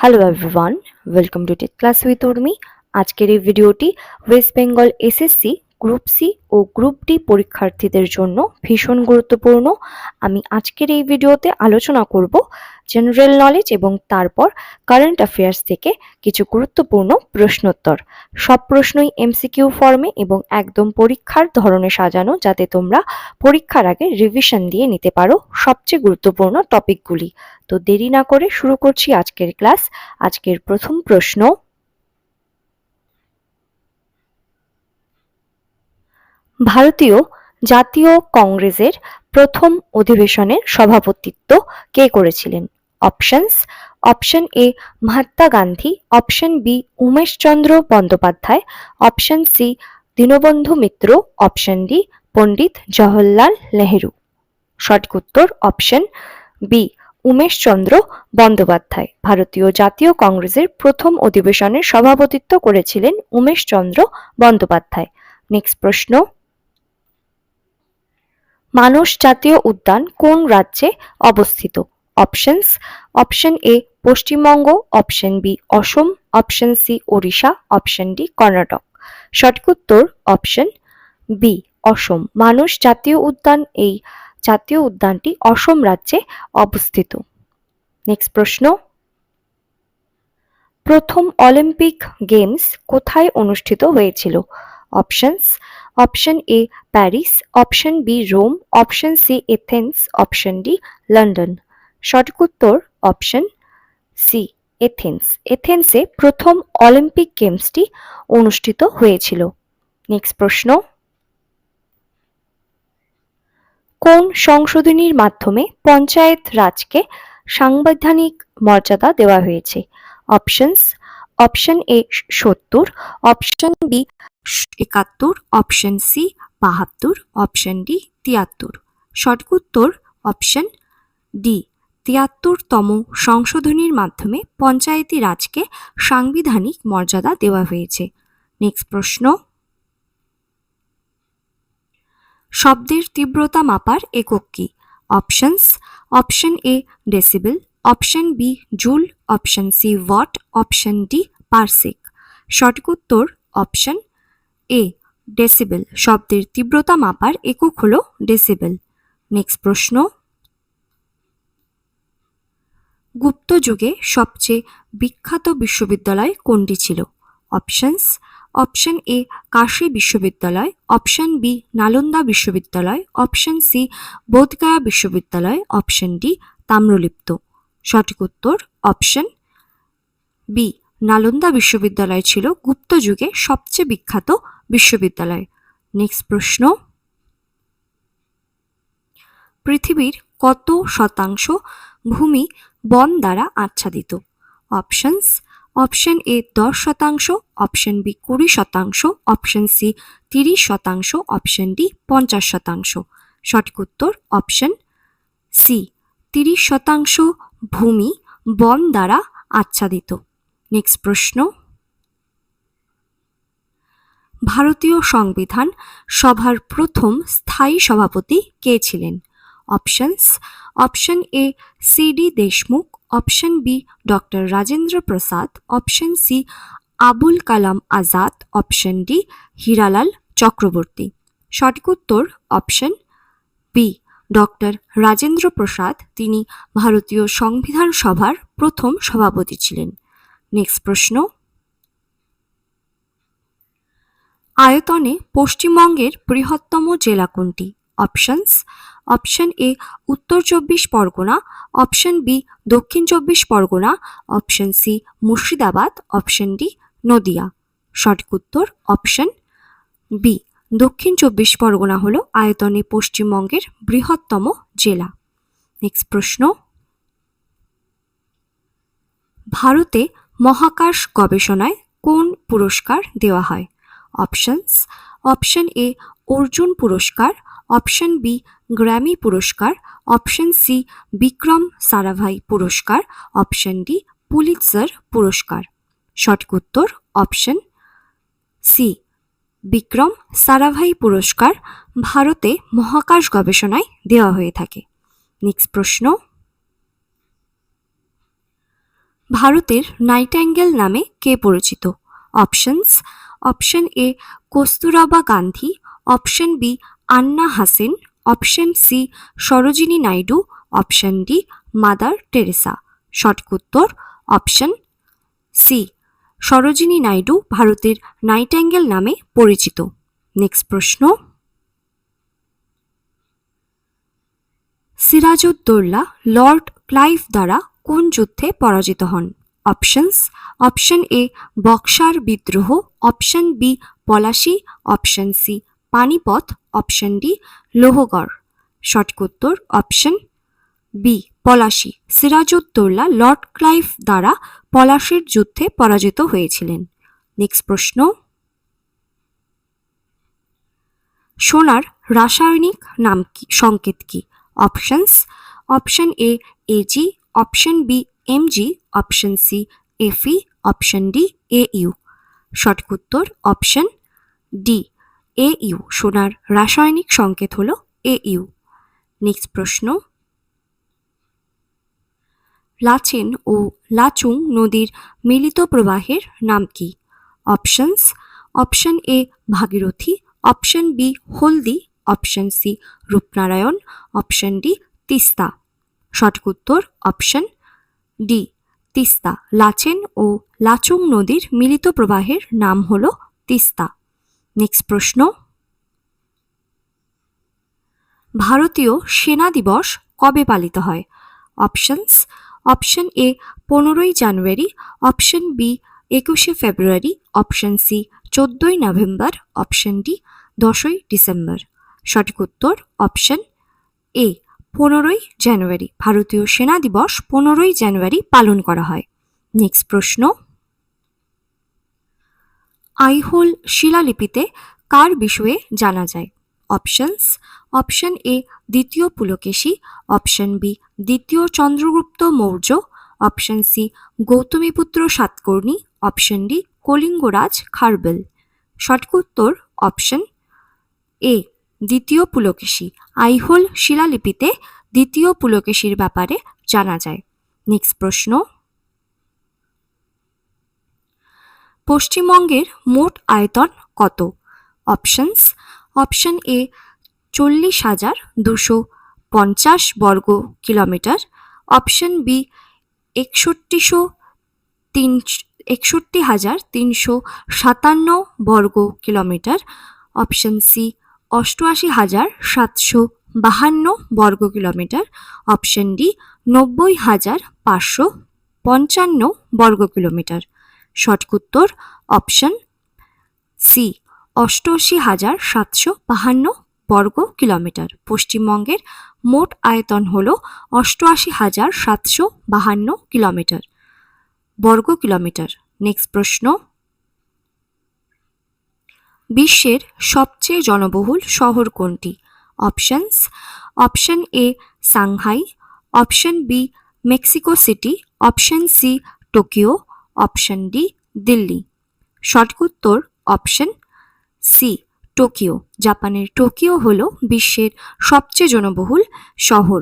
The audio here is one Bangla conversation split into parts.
hello everyone welcome to tech class with Urmi আজকের এই ভিডিওটি West Bengal SSC group C ও গ্রুপ ডি পরীক্ষার্থীদের জন্য ভীষণ গুরুত্বপূর্ণ। আমি আজকের এই ভিডিওতে আলোচনা করব জেনারেল নলেজ এবং তারপর কারেন্ট অ্যাফেয়ার্স থেকে কিছু গুরুত্বপূর্ণ প্রশ্নোত্তর। সব প্রশ্নই এমসিকিউ ফর্মে এবং একদম পরীক্ষার ধরনে সাজানো যাতে তোমরা পরীক্ষার আগে রিভিশন দিয়ে নিতে পারো সবচেয়ে গুরুত্বপূর্ণ টপিকগুলি তো দেরি না করে শুরু করছি আজকের ক্লাস আজকের প্রথম প্রশ্ন ভারতীয় জাতীয় কংগ্রেসের প্রথম অধিবেশনের সভাপতিত্ব কে করেছিলেন? Options, option A Mahatma Gandhi, option B Umeshchandra Bandyopadhyay, option C Dinabandhu Mitra, option D Pandit Jawaharlal Nehru. সঠিক উত্তর অপশন বি উমেশচন্দ্র বন্দ্যোপাধ্যায়। ভারতীয় জাতীয় কংগ্রেসের প্রথম অধিবেশনের সভাপতিত্ব করেছিলেন উমেশচন্দ্র বন্দ্যোপাধ্যায়। নেক্সট প্রশ্ন। মানস জাতীয় উদ্যান কোন রাজ্যে অবস্থিত? Options, option A Paschimbanga, option B Assam, option C Odisha, option D Karnataka. সঠিক উত্তর অপশন বি অসম। মানস জাতীয় উদ্যান, এই জাতীয় উদ্যানটি অসম রাজ্যে অবস্থিত। নেক্সট প্রশ্ন। প্রথম অলিম্পিক গেমস কোথায় অনুষ্ঠিত হয়েছিল? Options option A Paris, option B Rome, option C Athens, option D London. সঠিক উত্তর অপশন সি এথেন্স। এথেন্সে প্রথম অলিম্পিক গেমসটি অনুষ্ঠিত হয়েছিল। নেক্সট প্রশ্ন। কোন সংশোধনীর মাধ্যমে পঞ্চায়েত রাজকে সাংবিধানিক মর্যাদা দেওয়া হয়েছে? অপশনস, অপশন এ সত্তর, অপশন বি একাত্তর অপশন সি বাহাত্তর অপশন ডি তিয়াত্তর। সঠিক উত্তর অপশন ডি তিয়াত্তরতম সংশোধনীর মাধ্যমে পঞ্চায়েতি রাজকে সাংবিধানিক মর্যাদা দেওয়া হয়েছে। নেক্সট প্রশ্ন। শব্দের তীব্রতা মাপার একক কি? Options option A decibel option B joule option C watt option D parsec সঠিক উত্তর অপশন এ ডেসিবেল শব্দের তীব্রতা মাপার একক হল ডেসিবেল নেক্সট প্রশ্ন। গুপ্ত যুগে সবচেয়ে বিখ্যাত বিশ্ববিদ্যালয় কোনটি ছিল? অপশনস অপশন এ কাশী বিশ্ববিদ্যালয়। অপশন বি নালন্দা বিশ্ববিদ্যালয়। অপশন সি বোধগয়া বিশ্ববিদ্যালয়। Option D Tamralipta. সঠিক উত্তর অপশন বি নালন্দা বিশ্ববিদ্যালয় ছিল গুপ্ত যুগে সবচেয়ে বিখ্যাত বিশ্ববিদ্যালয়। নেক্সট প্রশ্ন। পৃথিবীর কত শতাংশ ভূমি বন দ্বারা আচ্ছাদিত? অপশনস অপশন এ দশ শতাংশ অপশন বি কুড়ি শতাংশ অপশন সি তিরিশ শতাংশ অপশন ডি পঞ্চাশ শতাংশ। সঠিক উত্তর অপশন সি তিরিশ শতাংশ ভূমি বন দ্বারা আচ্ছাদিত। নেক্সট প্রশ্ন. ভারতীয় সংবিধান সভার প্রথম স্থায়ী সভাপতি কে ছিলেন? Options option A C D Deshmukh option B doctor Rajendra Prasad option C Abul Kalam Azad option D Hiralal Chakraborty সঠিক উত্তর option B doctor Rajendra Prasad তিনি ভারতীয় সংবিধান সভার প্রথম সভাপতি ছিলেন। নেক্সট প্রশ্ন। আয়তনে পশ্চিমবঙ্গের বৃহত্তম জেলা কোনটি? অপশনস অপশন এ উত্তর চব্বিশ Pargana. Option B Dakshin Chabbish Pargana. Option C Murshidabad. Option D Nadia. সঠিক উত্তর অপশন বি দক্ষিণ চব্বিশ পরগনা হল আয়তনে পশ্চিমবঙ্গের বৃহত্তম জেলা। নেক্সট প্রশ্ন। ভারতে মহাকাশ গবেষণায় কোন পুরস্কার দেওয়া হয়? অপশনস, অপশন এ অর্জুন পুরস্কার, অপশন বি গ্র্যামি পুরস্কার, অপশন সি বিক্রম সারাভাই পুরস্কার, অপশন ডি পুলিৎজার পুরস্কার। সঠিক উত্তর অপশন সি বিক্রম সারাভাই পুরস্কার ভারতে মহাকাশ গবেষণায় দেওয়া হয়ে থাকে। নেক্সট প্রশ্ন। ভারতের নাইটাঙ্গেল নামে কে পরিচিত? Options, option A Kasturba Gandhi, option B Anna Hasen, option C Sarojini Naidu, option D Mother Teresa. সঠিক উত্তর, অপশন সি সরোজিনী নাইডু ভারতের নাইটাঙ্গেল নামে পরিচিত। নেক্সট প্রশ্ন। সিরাজউদ্দৌলা, লর্ড ক্লাইভ দ্বারা কোন যুদ্ধে পরাজিত হন? অপশনস, অপশন এ, বক্সার বিদ্রোহ, option B, Palashi, option C, Panipat, option D, Lohgarh. সঠিক উত্তর, option B, Palashi. Sirajuddaula, Lord Clive দ্বারা পলাশির যুদ্ধে পরাজিত হয়েছিলেন। নেক্সট প্রশ্ন। সোনার রাসায়নিক নাম কি, সংকেত কি? Options, option A AG option B MG option C FE option D, A U. সঠিক উত্তর অপশন ডি, এ ইউ। সোনার রাসায়নিক সংকেত হলো এ ইউ। নেক্সট প্রশ্ন। লাচেন ও লাচুং নদীর মিলিত প্রবাহের নাম কি? Options, option A, Bhagirathi, option B, Haldi, option C, Rupnarayan, option D, Teesta. সঠিক উত্তর অপশন ডি, তিস্তা। লাচেন ও লাচুং নদীর মিলিত প্রবাহের নাম হল তিস্তা। নেক্সট প্রশ্ন। ভারতীয় সেনা দিবস কবে পালিত হয়? অপশনস, অপশন এ, পনেরোই জানুয়ারি, অপশন বি, একুশে ফেব্রুয়ারি, অপশন সি, চোদ্দোই নভেম্বর, অপশন ডি, দশই ডিসেম্বর। সঠিক উত্তর অপশন এ পনেরোই জানুয়ারি, ভারতীয় সেনা দিবস পনেরোই জানুয়ারি পালন করা হয়। নেক্সট প্রশ্ন। আইহোল শিলালিপিতে কার বিষয়ে জানা যায়? অপশনস অপশন এ দ্বিতীয় পুলকেশী। অপশন বি দ্বিতীয় Chandragupta Maurya. Option C Gautamiputra Satakarni. Option D কলিঙ্গরাজ Kharavela. সঠিক উত্তর অপশন এ দ্বিতীয় পুলকেশী, আইহোল শিলালিপিতে দ্বিতীয় পুলকেশীর ব্যাপারে জানা যায়। নেক্সট প্রশ্ন। পশ্চিমবঙ্গের মোট আয়তন কত? অপশনস, অপশন এ চল্লিশ হাজার দুশো পঞ্চাশ বর্গ কিলোমিটার, অপশন বি একষট্টিশো তিন, একষট্টি হাজার তিনশো সাতান্ন বর্গ কিলোমিটার, অপশন সি অষ্টআশি হাজার সাতশো বাহান্ন বর্গ কিলোমিটার অপশন ডি, নব্বই হাজার পাঁচশো পঞ্চান্ন বর্গ কিলোমিটার সঠিক উত্তর, অপশন সি, অষ্টআশি হাজার সাতশো বাহান্ন বর্গ কিলোমিটার পশ্চিমবঙ্গের মোট আয়তন হল অষ্টআশি হাজার সাতশো বাহান্ন কিলোমিটার বর্গ কিলোমিটার নেক্সট প্রশ্ন বিশ্বের সবচেয়ে জনবহুল শহর কোনটি? Options, option A Shanghai, option B Mexico City, option C Tokyo, option D Delhi. সঠিক উত্তর অপশন সি টোকিও। জাপানের টোকিও হল বিশ্বের সবচেয়ে জনবহুল শহর।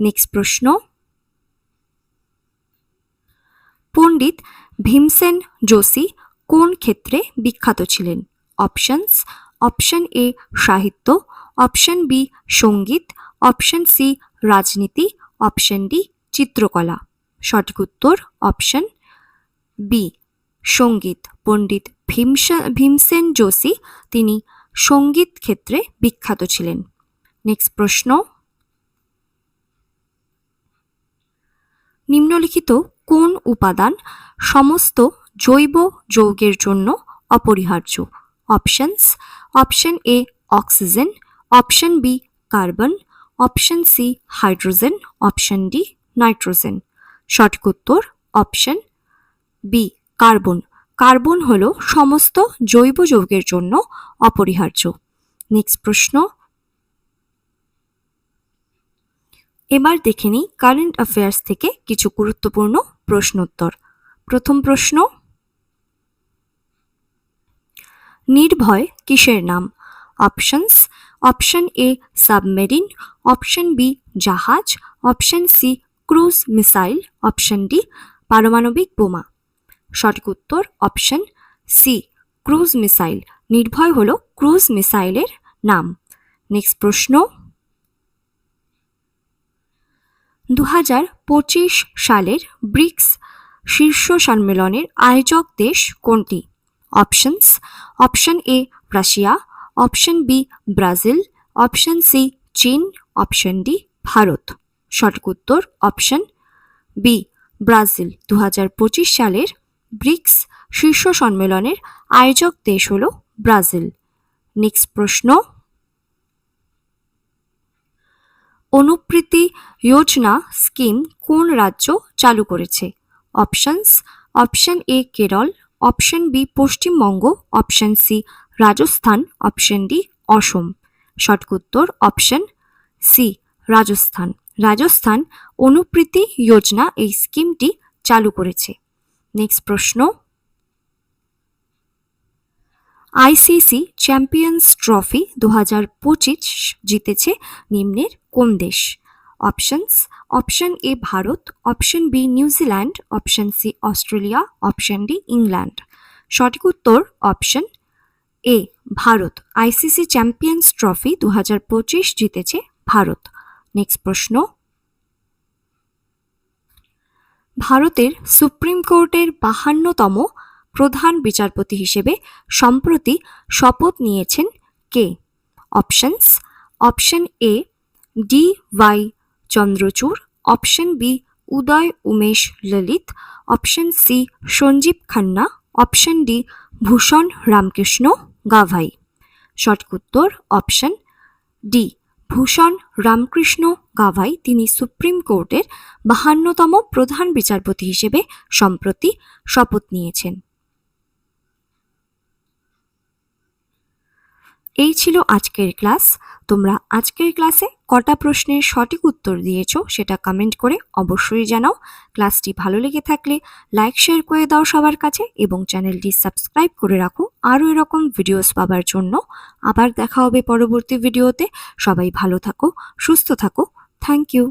নেক্সট প্রশ্ন। পণ্ডিত ভীমসেন যোশী কোন ক্ষেত্রে বিখ্যাত ছিলেন? অপশনস অপশন এ সাহিত্য অপশন বি সংগীত অপশন সি রাজনীতি অপশন ডি চিত্রকলা। সঠিক উত্তর অপশন বি সংগীত। পণ্ডিত ভীমসা, ভীমসেন যোশী, তিনি সংগীত ক্ষেত্রে বিখ্যাত ছিলেন। নেক্সট প্রশ্ন। নিম্নলিখিত কোন উপাদান সমস্ত জৈব যৌগের জন্য অপরিহার্য? Options option A oxygen option B carbon option C hydrogen option D nitrogen সঠিক উত্তর অপশন বি কার্বন কার্বন হল সমস্ত জৈব যৌগের জন্য অপরিহার্য। নেক্সট প্রশ্ন। এবার দেখে নিই কারেন্ট অ্যাফেয়ার্স থেকে কিছু গুরুত্বপূর্ণ প্রশ্নোত্তর। প্রথম প্রশ্ন নির্ভয় কিসের নাম? Options, option A submarine, option B জাহাজ, option C cruise missile, option D পারমাণবিক বোমা। সঠিক উত্তর অপশন সি ক্রুজ মিসাইল। নির্ভয় হলো ক্রুজ মিসাইলের নাম। নেক্সট প্রশ্ন। দু সালের ব্রিক্স শীর্ষ সম্মেলনের আয়োজক দেশ কোনটি? Options option A Russia option B Brazil option C চীন অপশন ডি ভারত সঠিক উত্তর অপশন বি ব্রাজিল দু হাজার পঁচিশ সালের ব্রিক্স শীর্ষ সম্মেলনের আয়োজক দেশ হল ব্রাজিল। নেক্সট প্রশ্ন। অনুপ্রীতি যোজনা স্কিম কোন রাজ্য চালু করেছে? Options option A Kerala option B Paschimbanga, option C Rajasthan, option D Assam. সঠিক উত্তর অপশন সি রাজস্থান। রাজস্থান অনুপ্রীতি যোজনা এই স্কিমটি চালু করেছে। নেক্সট প্রশ্ন। আইসিসি চ্যাম্পিয়ন্স ট্রফি দু হাজার পঁচিশ জিতেছে নিম্নের কোন দেশ? Options option A Bharat option B New Zealand option C Australia option D England সঠিক উত্তর option A Bharat ICC champions trophy দু হাজার পঁচিশ জিতেছে ভারত। নেক্সট প্রশ্ন। ভারতের সুপ্রিম কোর্টের বাহান্নতম প্রধান বিচারপতি হিসেবে সম্প্রতি শপথ নিয়েছেন কে? Options option A D Y Chandrachud option B Uday Umesh Lalit option C Sanjiv Khanna option D Bhushan Ramkrishna Gavai. সঠিক উত্তর অপশন ডি ভূষণ রামকৃষ্ণ গাভাই। তিনি সুপ্রিম কোর্টের বাহান্নতম প্রধান বিচারপতি হিসেবে সম্প্রতি শপথ নিয়েছেন। এই ছিল আজকের ক্লাস। তোমরা আজকের ক্লাসে কটা প্রশ্নের সঠিক উত্তর দিয়েছ সেটা কমেন্ট করে অবশ্যই জানাও। ক্লাসটি ভালো লেগে থাকলে লাইক শেয়ার করে দাও সবার কাছে এবং চ্যানেলটি সাবস্ক্রাইব করে রাখো। আরও এরকম ভিডিওস পাবার জন্য। আবার দেখা হবে পরবর্তী ভিডিওতে সবাই ভালো থাকো, সুস্থ থাকো। Thank you